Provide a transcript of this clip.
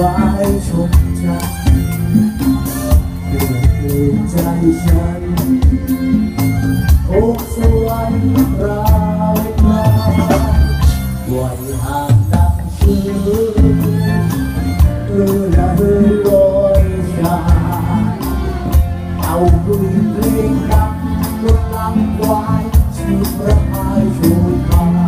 ไว้ชมจเกิดใยนใจฉันอกสวรรค์ราวมาปล่อยห่างตั้งชื่อเรือละเรือยชาเอาดุยเพลงดังกำลังควายชีพระพายชูทาง